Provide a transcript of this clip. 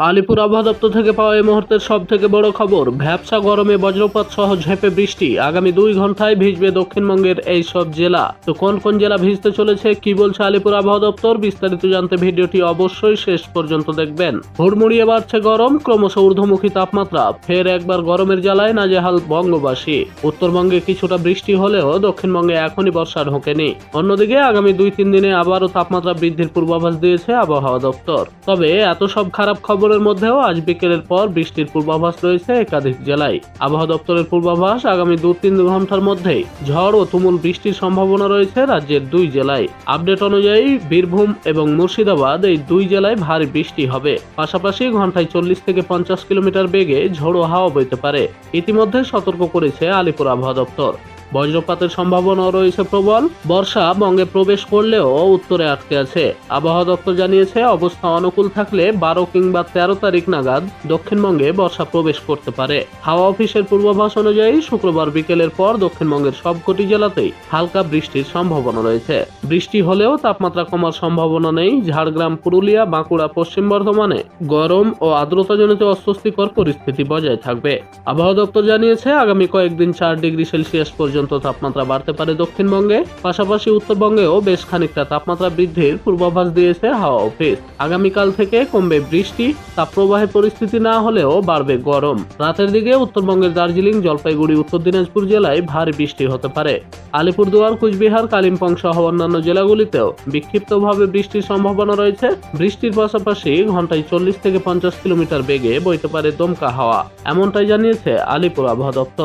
আলিপুর আবহাওয়া দপ্তর থেকে পাওয়া এই মুহূর্তের সব থেকে বড় খবর, ভ্যাবসা গরমে বজ্রপাত সহ ঝেঁপে বৃষ্টি। আগামী দুই ঘন্টায় ভিজবে দক্ষিণবঙ্গের এই সব জেলা। তো কোন কোন জেলা ভিজতে চলেছে, কি বলছে আলিপুর আবহাওয়া দপ্তর? বিস্তারিত জানতে ভিডিওটি অবশ্যই শেষ পর্যন্ত দেখবেন। হুড়মুড়িয়ে বাড়ছে গরম, ক্রমশ ঊর্ধ্বমুখী তাপমাত্রা। ফের একবার গরমের জ্বালায় নাজেহাল বঙ্গবাসী। উত্তরবঙ্গে কিছুটা বৃষ্টি হলেও দক্ষিণবঙ্গে এখনই বর্ষা ঢোকেনি অন্যদিকে আগামী দুই তিন দিনে আবারও তাপমাত্রা বৃদ্ধির পূর্বাভাস দিয়েছে আবহাওয়া দপ্তর। তবে এত সব খারাপ খবরের মধ্যেও আজ বিকেলের পর বৃষ্টির পূর্বাভাস রয়েছে একাধিক জেলায়। আবহাওয়া দপ্তরের পূর্বাভাস আগামী দু তিন ঘণ্টার মধ্যেই ঝড় ও তুমুল বৃষ্টির সম্ভাবনা রয়েছে রাজ্যের দুই জেলায়। আপডেট অনুযায়ী বীরভূম এবং মুর্শিদাবাদ এই দুই জেলায় ভারী বৃষ্টি হবে। পাশাপাশি ঘন্টায় চল্লিশ থেকে পঞ্চাশ কিলোমিটার বেগে ঝোড়ো হাওয়া বইতে পারে। ইতিমধ্যে সতর্ক করেছে আলিপুর আবহাওয়া দপ্তর। বজ্রপাতের সম্ভাবনা রয়েছে প্রবল। বর্ষা বঙ্গে প্রবেশ করলেও উত্তরে আটকে আছে। আবহাওয়া দপ্তর জানিয়েছে, অবস্থা অনুকূল থাকলে বারো কিংবা তেরো তারিখ নাগাদ দক্ষিণবঙ্গে বর্ষা প্রবেশ করতে পারে। হাওয়া অফিসের পূর্বাভাস অনুযায়ী শুক্রবার বিকেলের পর দক্ষিণবঙ্গের সবকটি জেলাতেই হালকা বৃষ্টির সম্ভাবনা রয়েছে। বৃষ্টি হলেও তাপমাত্রা কমার সম্ভাবনা নেই। ঝাড়গ্রাম, পুরুলিয়া, বাঁকুড়া, পশ্চিম বর্ধমানে গরম ও আর্দ্রতাজনিত অস্বস্তিকর পরিস্থিতি বজায় থাকবে। আবহাওয়া দপ্তর জানিয়েছে, আগামী কয়েকদিন চার ডিগ্রি সেলসিয়াস পর্যন্ত তাপমাত্রা বাড়তে পারে দক্ষিণবঙ্গে, পাশাপাশি উত্তরবঙ্গেও বেশ খানিকটা তাপমাত্রা বৃদ্ধির পূর্বাভাস দিয়েছে হাওয়া অফিস। আগামীকাল থেকে কমবে বৃষ্টি, তাপপ্রবাহের পরিস্থিতি না হলেও বাড়বে গরম। রাতের দিকে উত্তরবঙ্গের দার্জিলিং, জলপাইগুড়ি, উত্তর দিনাজপুর জেলায় ভারী বৃষ্টি হতে পারে। আলিপুরদুয়ার, কুচবিহার, কালিম্পং সহ অন্যান্য জেলাগুলিতেও বিক্ষিপ্তভাবে বৃষ্টির সম্ভাবনা রয়েছে। বৃষ্টির পাশাপাশি ঘন্টায় চল্লিশ থেকে পঞ্চাশ কিলোমিটার বেগে বইতে পারে দমকা হাওয়া। এমনটাই জানিয়েছে আলিপুর আবহাওয়া দপ্তর।